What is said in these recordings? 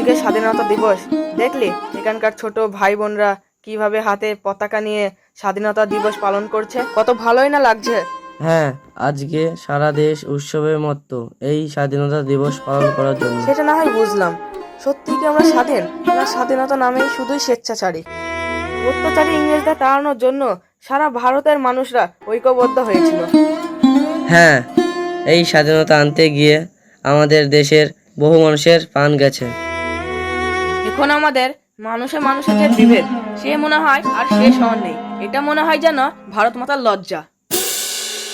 আজকে স্বাধীনতা দিবস। দেখলি এখানকার ছোট ভাই বোনরা কীভাবে হাতে পতাকা নিয়ে স্বাধীনতা দিবস পালন করছে? কত ভালোই না লাগছে? হ্যাঁ আজকে সারা দেশ উৎসবের মতো এই স্বাধীনতা দিবস পালন করার জন্য। সেটা না হয় বুঝলাম। সত্যি কি আমরা স্বাধীন? না স্বাধীনতা নামেই শুধুই স্বেচ্ছাচারী। অত্যাচারী ইংরেজদের তাড়ানোর জন্য সারা ভারতের মানুষরা ঐক্যবদ্ধ হয়েছিল। হ্যাঁ এই স্বাধীনতা আনতে গিয়ে আমাদের দেশের বহু মানুষের প্রাণ গেছে। এখন আমাদের মানুষে মানুষের যে বিভেদ সে মনে হয় আর শেষ হওয়ার নেই। এটা মনে হয় যেন ভারত মাতার লজ্জা।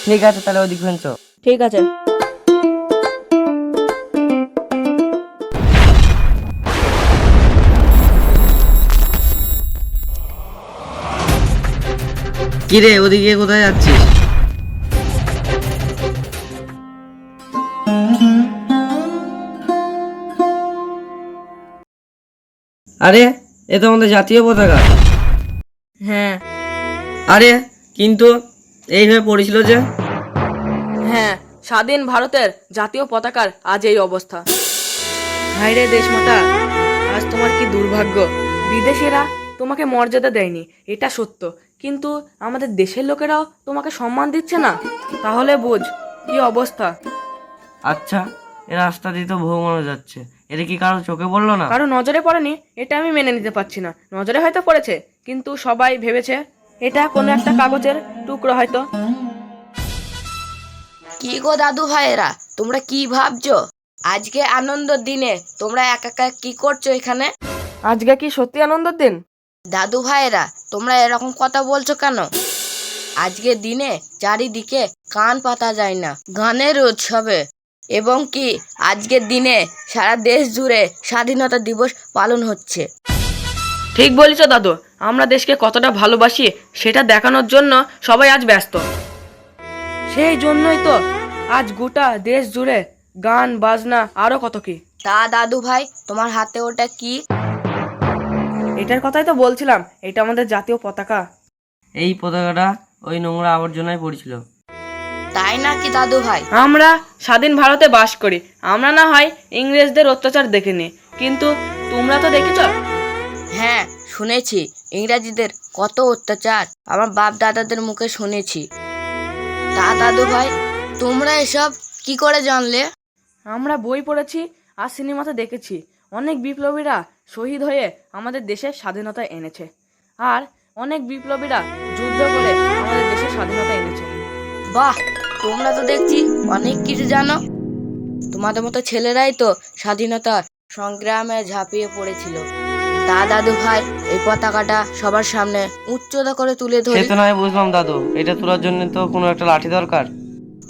ঠিক আছে তাহলে ওদিক ফেঞ্চ ঠিক আছে। কিরে ওদিকে কোথায় যাচ্ছিস? আরে এ তো আমাদের জাতীয় পতাকা। হ্যাঁ। আরে কিন্তু এইভাবে পড়েছিল যে। হ্যাঁ স্বাধীন ভারতের জাতীয় পতাকার আজ এই অবস্থা। হাইরে দেশমাতা আজ তোমার কি দুর্ভাগ্য। বিদেশিরা তোমাকে মর্যাদা দেয়নি এটা সত্য। কিন্তু আমাদের দেশের লোকেরাও তোমাকে সম্মান দিচ্ছে না। তাহলে বোঝ কি অবস্থা? আচ্ছা এ রাস্তা দিয়ে তো বহু যাচ্ছে। এটা কি কারও চোখে পড়ল না? কারও নজরে পড়েনি এটা আমি মেনে নিতে পারছি না। নজরে হয়তো পড়েছে কিন্তু সবাই ভেবেছে এটা কোনো একটা কাগজের টুকরো হয়তো। কি গো দাদু ভাইয়েরা তোমরা কি ভাবছ? আজকে আনন্দের দিনে তোমরা একা একা কি করছ এখানে? আজকে কি সত্যি আনন্দের দিন? দাদু ভাইয়েরা তোমরা এরকম কথা বলছো কেন? আজকে দিনে চারিদিকে কান পাতা যায় না গানের উৎসবে। এবং কি আজকের দিনে সারা দেশ জুড়ে স্বাধীনতা দিবস পালন হচ্ছে। ঠিক বলিস দাদু আমরা দেশকে কতটা ভালোবাসি সেটা দেখানোর জন্য সবাই আজ ব্যস্ত। সেই জন্যই তো আজ গোটা দেশ জুড়ে গান বাজনা আরও কত কি। তা দাদু ভাই তোমার হাতে ওটা কি? এটার কথাই তো বলছিলাম এটা আমাদের জাতীয় পতাকা। এই পতাকাটা ওই নোংরা আবর্জনায় পড়েছিল। তাই নাকি দাদু ভাই? আমরা স্বাধীন ভারতে বাস করি। আমরা না হয় ইংরেজদের অত্যাচার দেখিনি কিন্তু তোমরা তো দেখেছ? হ্যাঁ শুনেছি। ইংরাজিদের কত অত্যাচার। আমার বাপ দাদাদের মুখে শুনেছি। তা দাদু ভাই তোমরা এসব কি করে জানলে? আমরা বই পড়েছি আর সিনেমাতে দেখেছি। অনেক বিপ্লবীরা শহীদ হয়ে আমাদের দেশের স্বাধীনতা এনেছে। আর অনেক বিপ্লবীরা যুদ্ধ করে আমাদের দেশের স্বাধীনতা এনেছে। বাহ! তোমরা তো দেখছি অনেক কিছু জানো। তোমাদের মতো ছেলেরাই তো স্বাধীনতার সংগ্রামে ঝাঁপিয়ে পড়েছিল। তা দাদু ভাই এই পতাকাটা সবার সামনে উচ্চতা করে তুলে সে ধরে তো নয় বুঝলাম দাদু। এটা তোলার জন্য তো কোনো একটা লাঠি দরকার।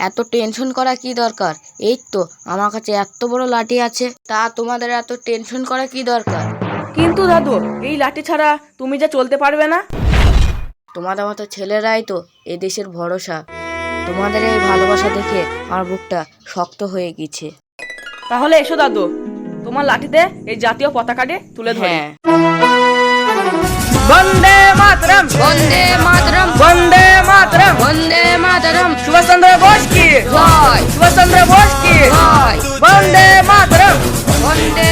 এত টেনশন করা কি দরকার? এই তো আমার কাছে এত বড় লাঠি আছে তা তোমাদের এত টেনশন করা কি দরকার? কিন্তু দাদু এই লাঠি ছাড়া তুমি যে চলতে পারবে না। তোমাদের মতো ছেলেরাই তো এ দেশের ভরসা। তোমাদের এই ভালোবাসা দেখে আমার বুকটা শক্ত হয়ে গেছে। তাহলে এসো দাদু তোমার লাঠিতে এই জাতীয় পতাকাটি তুলে ধরে। হ্যাঁ। বন্দে মাতরম। বন্দে মাতরম। বন্দে মাতরম। বন্দে মাতরম। সুভাষচন্দ্র বোস কি? জয়। সুভাষচন্দ্র বোস কি? জয়। বন্দে মাতরম। বন্দে